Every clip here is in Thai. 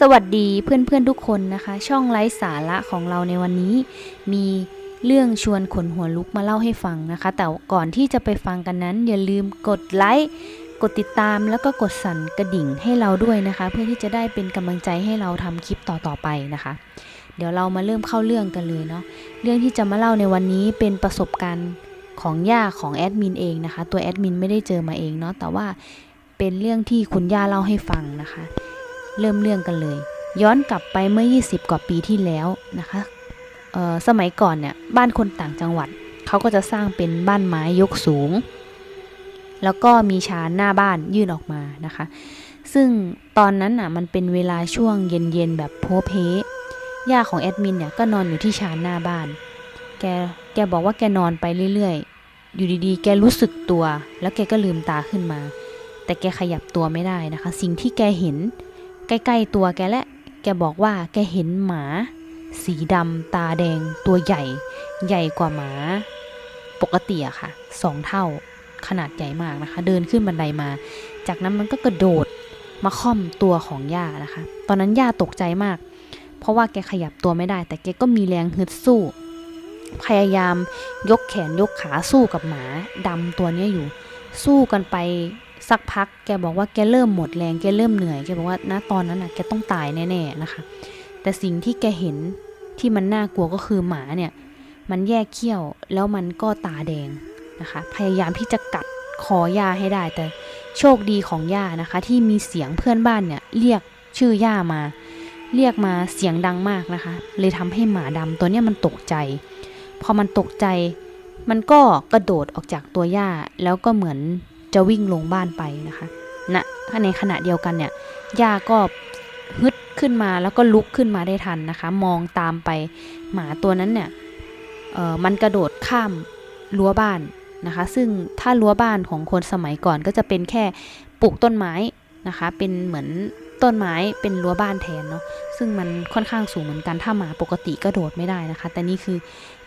สวัสดีเพื่อนๆทุกคนนะคะ ช่องไร้สาระของเราในวันนี้ มีเรื่องชวนขนหัวลุกมาเล่าให้ฟังนะคะ แต่ก่อนที่จะไปฟังกันนั้น อย่าลืมกดไลค์กดติดตามแล้วก็กดสั่นกระดิ่งให้เราด้วยนะคะ เพื่อที่จะได้เป็นกำลังใจให้เราทำคลิปต่อๆไปนะคะ เดี๋ยวเรามาเริ่มเข้าเรื่องกันเลยเนาะเรื่องที่จะมาเล่าในวันนี้เป็นประสบการณ์ของย่าของแอดมินเองนะคะ ตัวแอดมินไม่ได้เจอมาเองเนาะแต่ว่าเป็นเรื่องที่คุณย่าเล่าให้ฟังนะคะ เริ่มเรื่องกันเลย ย้อนกลับไปเมื่อ 20 กว่าปีที่แล้วนะคะเอ่อสมัยก่อนเนี่ยบ้านคนต่างจังหวัดเขาก็จะสร้างเป็นบ้านไม้ยกสูง แล้วก็มีชานหน้าบ้านยื่นออกมานะคะ ซึ่งตอนนั้นอะมันเป็นเวลาช่วงเย็นๆแบบโพเพย่าของแอดมินเนี่ยก็นอนอยู่ที่ชานหน้าบ้าน แกแกบอกว่าแกนอนไปเรื่อยๆ อยู่ดีๆ แกรู้สึกตัว แล้วแกก็ลืมตาขึ้นมา แต่แกขยับตัวไม่ได้นะคะ สิ่งที่แกเห็น ใกล้ๆตัวแกและ แกบอกว่าแกเห็นหมา สีดำตาแดงตัวใหญ่ ใหญ่กว่าหมา ปกติอะค่ะสองเท่าขนาดใหญ่มากนะคะ เดินขึ้นบันไดมา จากนั้นมันก็กระโดดมาค่อมตัวของย่านะคะ ตอนนั้นย่าตกใจมาก เพราะว่าแกขยับตัวไม่ได้ แต่แกก็มีแรงฮึดสู้ พยายามยกแขนยกขาสู้กับหมาดำตัวนี้อยู่ สู้กันไป สักพักแกบอกว่าแกเริ่มหมดแรงแกเริ่มเหนื่อยแกบอกว่าณตอนนั้นน่ะแกต้องตายแน่ๆนะคะ แต่สิ่งที่แกเห็นที่มันน่ากลัวก็คือหมาเนี่ย มันแยกเขี้ยวแล้วมันก็ตาแดงนะคะ พยายามที่จะกัดคอย่าให้ได้ แต่โชคดีของย่านะคะ ที่มีเสียงเพื่อนบ้านเนี่ยเรียกชื่อย่ามา เรียกมาเสียงดังมากนะคะ เลยทำให้หมาดำตัวเนี้ยมันตกใจ พอมันตกใจ มันก็กระโดดออกจากตัวย่าแล้วก็เหมือน จะวิ่งลงบ้านไปนะคะณนะในขณะเดียวกันเนี่ยย่าก็ฮึดขึ้นมาแล้วก็ลุกขึ้นมาได้ทันนะคะ มองตามไปหมาตัวนั้นเนี่ยเออมันกระโดดข้ามรั้วบ้านนะคะ ซึ่งถ้ารั้วบ้านของคนสมัยก่อนก็จะเป็นแค่ปลูกต้นไม้นะคะ เป็นเหมือนต้นไม้เป็นรั้วบ้านแทนเนาะซึ่งมันค่อนข้างสูงเหมือนกันถ้าหมาปกติก็โดดไม่ได้นะคะ แต่นี่คือ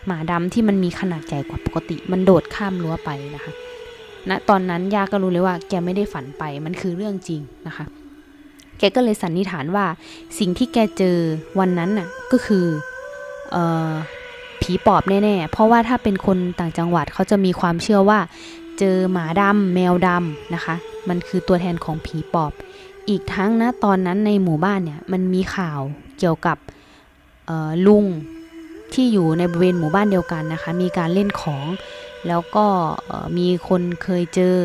หมาดำที่มันมีขนาดใหญ่กว่าปกติ มันโดดข้ามรั้วไปนะคะ ณนะตอนนั้นย่าก็รู้เลยว่า แกไม่ได้ฝันไปมันคือเรื่องจริงนะคะ แกก็เลยสันนิษฐานว่าสิ่งที่แกเจอวันนั้นน่ะก็คือออผีปอบแน่ๆ เพราะว่าถ้าเป็นคนต่างจังหวัดเขาจะมีความเชื่อว่า เจอหมาดำแมวดำนะคะ มันคือตัวแทนของผีปอบ อีกทั้งนะตอนนั้นในหมู่บ้านเนี่ยมันมีข่าวเกี่ยวกับลุงที่อยู่ในบริเวณหมู่บ้านเดียวกันนะคะ มีการเล่นของ แล้วก็มีคนเคยเจอ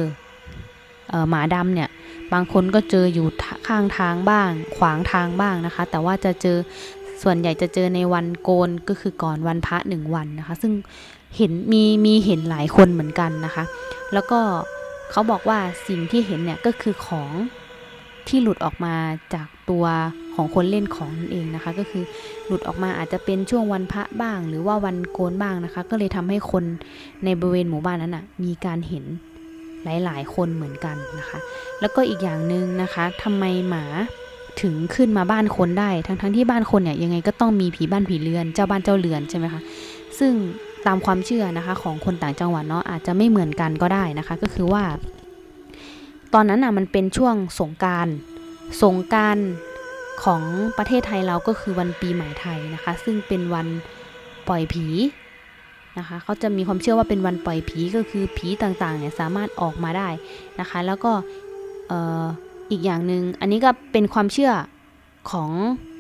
หมาดำเนี่ยบางคนก็เจออยู่ข้างทางบ้าง ขวางทางบ้างนะคะ แต่ว่าจะเจอส่วนใหญ่จะเจอในวันโกนก็คือก่อนวันพระหนึ่งวันนะคะ ซึ่งเห็นมีมีเห็นหลายคนเหมือนกันนะคะ แล้วก็เขาบอกว่าสิ่งที่เห็นเนี่ยก็คือของ ที่หลุดออกมาจากตัวของคนเล่นของนั่นเองนะคะ ก็คือหลุดออกมาอาจจะเป็นช่วงวันพระบ้าง หรือว่าวันโกนบ้างนะคะ ก็เลยทำให้คนในบริเวณหมู่บ้านนั้นนะ่ะมีการเห็นหลาย ๆ คนเหมือนกันนะคะ แล้วก็อีกอย่างหนึ่งนะคะทำไมหมาถึงขึ้นมาบ้านคนได้ ทั้งๆทที่บ้านคนเนี่ยยังไงก็ต้องมีผีบ้านผีเรือนเจ้าบ้านเจ้าเรือนใช่ไหมคะ ซึ่งตามความเชื่อนะคะของคนต่างจังหวัดเนาะอาจจะไม่เหมือนกันก็ได้นะคะ ก็คือว่า ตอนนั้นอะมันเป็นช่วงสงการสงการของประเทศไทยเราก็คือวันปีใหม่ไทยนะคะ ซึ่งเป็นวันปล่อยผีนะคะเขาจะมีความเชื่อว่าเป็นวันปล่อยผีก็คือผีต่างๆเนี่ยสามารถออกมาได้นะคะ แล้วก็อีกอย่างหนึง่งอันนี้ก็เป็นความเชื่อของ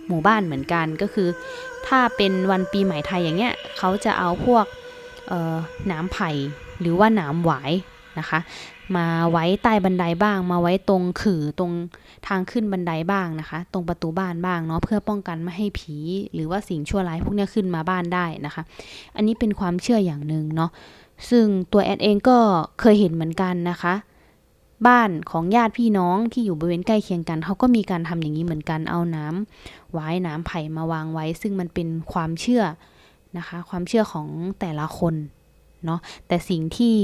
หมู่บ้านเหมือนกันก็คือ ถ้าเป็นวันปีใหม่ไทยอย่างเงี้ยเขาจะเอาพวกหนามไผ่หรือว่าหนามหวาย นะคะ มาไว้ใต้บันไดบ้าง มาไว้ตรงขื่อตรงทางขึ้นบันไดบ้างนะคะ ตรงประตูบ้านบ้างเนาะเพื่อป้องกันไม่ให้ผี หรือว่าสิ่งชั่วร้ายพวกนี้ขึ้นมาบ้านได้นะคะ อันนี้เป็นความเชื่ออย่างหนึ่งเนาะซึ่งตัวแอดเองก็เคยเห็นเหมือนกันนะคะบ้านของญาติพี่น้องที่อยู่บริเวณใกล้เคียงกันเขาก็มีการทำอย่างนี้เหมือนกันเอาน้ำไว้น้ำไผ่มาวางไว้ ซึ่งมันเป็นความเชื่อนะคะ ความเชื่อของแต่ละคนเนาะแต่สิ่งที่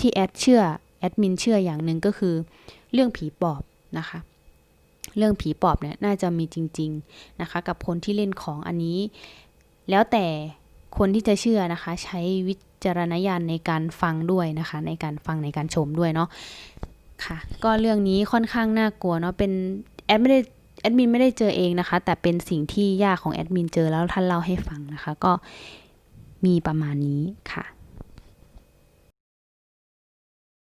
ที่แอดเชื่อแอดมินเชื่ออย่างหนึ่งก็คือ เรื่องผีปอบนะคะ เรื่องผีปอบเนี่ยน่าจะมีจริง ๆนะคะ กับคนที่เล่นของอันนี้ แล้วแต่คนที่จะเชื่อนะคะ ใช้วิจารณญาณในการฟังด้วยนะคะ ในการฟังในการชมด้วยเนาะค่ะก็เรื่องนี้ค่อนข้างน่ากลัวเนาะเป็นแอดไม่ได้แอดมินไม่ได้เจอเองนะคะ แต่เป็นสิ่งที่ย่าของแอดมินเจอแล้วท่านเล่าให้ฟังนะคะ ก็มีประมาณนี้ค่ะ